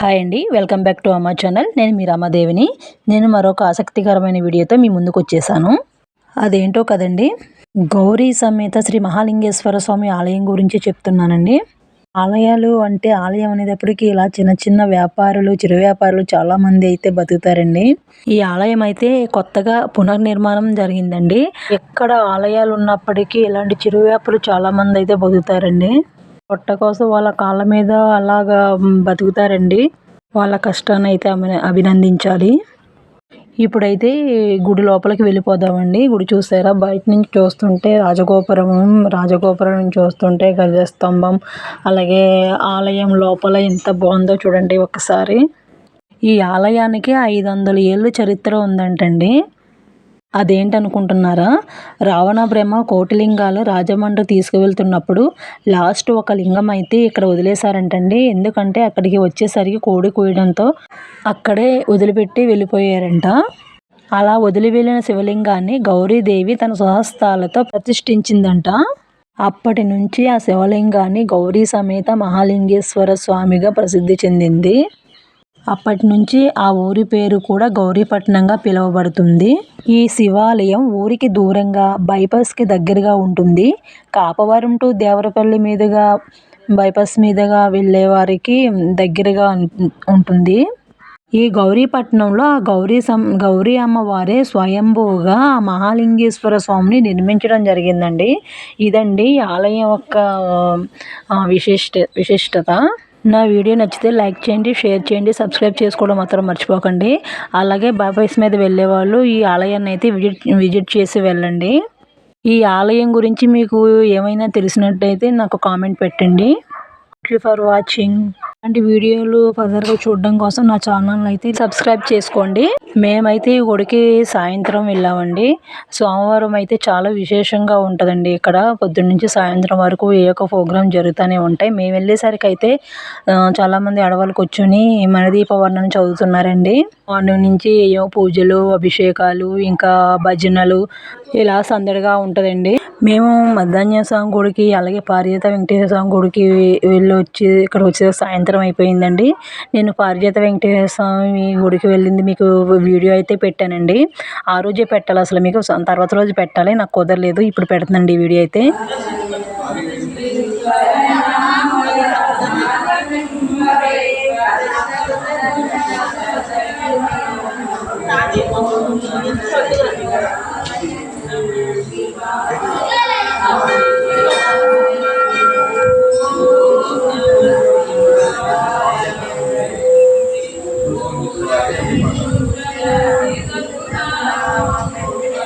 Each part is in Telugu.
హాయ్ అండి. వెల్కమ్ బ్యాక్ టు అమ్మ ఛానల్. నేను మీ రామదేవిని. నేను మరొక ఆసక్తికరమైన వీడియోతో మీ ముందుకు వచ్చేసాను. అదేంటో కదండి. గౌరీ సమేత శ్రీ మహాలింగేశ్వర స్వామి ఆలయం గురించి చెప్తున్నానండి. ఆలయాలు అంటే ఆలయం అనేటప్పటికీ ఇలా చిన్న చిన్న వ్యాపారులు చిరు వ్యాపారులు చాలామంది అయితే బతుకుతారండి. ఈ ఆలయం అయితే కొత్తగా పునర్నిర్మాణం జరిగిందండి. ఎక్కడ ఆలయాలు ఉన్నప్పటికీ ఇలాంటి చిరు వ్యాపారులు చాలామంది అయితే బతుకుతారండి. పొట్ట కోసం వాళ్ళ కాళ్ళ మీద అలాగా బతుకుతారండి. వాళ్ళ కష్టాన్ని అయితే అభినందించాలి. ఇప్పుడైతే గుడి లోపలికి వెళ్ళిపోదామండి. గుడి చూసారా? బయట నుంచి చూస్తుంటే రాజగోపురం రాజగోపురం నుంచి చూస్తుంటే గజస్తంభం అలాగే ఆలయం లోపల ఎంత బాగుందో చూడండి ఒకసారి. ఈ ఆలయానికి ఐదు వందల ఏళ్ళు చరిత్ర ఉందంటండి. అదేంటనుకుంటున్నారా? రావణ బ్రహ్మ కోటిలింగాలు రాజమండ్రి తీసుకువెళ్తున్నప్పుడు లాస్ట్ ఒక లింగం అయితే ఇక్కడ వదిలేశారంటండి. ఎందుకంటే అక్కడికి వచ్చేసరికి కోడి కూయడంతో అక్కడే వదిలిపెట్టి వెళ్ళిపోయారంట. అలా వదిలి వెళ్ళిన శివలింగాన్ని గౌరీదేవి తన స్వహస్తాలతో ప్రతిష్ఠించిందంట. అప్పటి నుంచి ఆ శివలింగాన్ని గౌరీ సమేత మహాలింగేశ్వర స్వామిగా ప్రసిద్ధి చెందింది. అప్పటి నుంచి ఆ ఊరి పేరు కూడా గౌరీపట్నంగా పిలువబడుతుంది. ఈ శివాలయం ఊరికి దూరంగా బైపాస్కి దగ్గరగా ఉంటుంది. కాపవరం టు దేవరపల్లి మీదుగా బైపాస్ మీదుగా వెళ్ళే వారికి దగ్గరగా ఉంటుంది. ఈ గౌరీపట్నంలో ఆ గౌరీ సం గౌరీ అమ్మవారే స్వయంభూగా మహాలింగేశ్వర స్వామిని నిర్మించడం జరిగిందండి. ఇదండి ఆలయం యొక్క విశిష్ట విశిష్టత. నా వీడియో నచ్చితే లైక్ చేయండి షేర్ చేయండి సబ్స్క్రైబ్ చేసుకోవడం మాత్రం మర్చిపోకండి. అలాగే బాబాయిస్ మీద వెళ్ళే వాళ్ళు ఈ ఆలయాన్ని అయితే విజిట్ విజిట్ చేసి వెళ్ళండి. ఈ ఆలయం గురించి మీకు ఏమైనా తెలిసినట్టయితే నాకు కామెంట్ పెట్టండి. థ్యాంక్ యూ ఫర్ వాచింగ్ ఇలాంటి వీడియోలు ఫర్దర్గా చూడడం కోసం నా ఛానల్ అయితే సబ్స్క్రైబ్ చేసుకోండి. మేమైతే ఈ గుడికి సాయంత్రం వెళ్ళామండి. సోమవారం అయితే చాలా విశేషంగా ఉంటుందండి ఇక్కడ. పొద్దున్న నుంచి సాయంత్రం వరకు ఏ ఒక్క ప్రోగ్రాం జరుగుతూనే ఉంటాయి. మేము వెళ్ళేసరికి అయితే చాలామంది ఆడవాళ్ళు కూర్చొని మనదీప వర్ణన చదువుతున్నారండి. మార్నింగ్ నుంచి ఏవో పూజలు అభిషేకాలు ఇంకా భజనలు ఇలా సందడిగా ఉంటుందండి. మేము మధ్యాహ్న స్వామి గుడికి అలాగే పారిజాత వెంకటేశ్వర స్వామి గుడికి వెళ్ళి వచ్చి ఇక్కడ వచ్చే సాయంత్రం అయిపోయిందండి. నేను పారిజాత వెంకటేశ్వర స్వామి గుడికి వెళ్ళింది మీకు వీడియో అయితే పెట్టానండి. ఆ రోజే పెట్టాలి అసలు మీకు. తర్వాత రోజు పెట్టాలి. నాకు కుదరలేదు. ఇప్పుడు పెడుతుందండి ఈ వీడియో అయితే.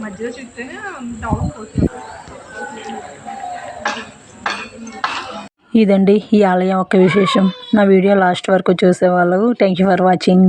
మధ్యలో చుట్టూనే డౌన్ పోతుంది ఇదండి ఈ ఆలయం. యొక్క విశేషం. నా వీడియో లాస్ట్ వరకు చూసేవాళ్ళు. Thank you for watching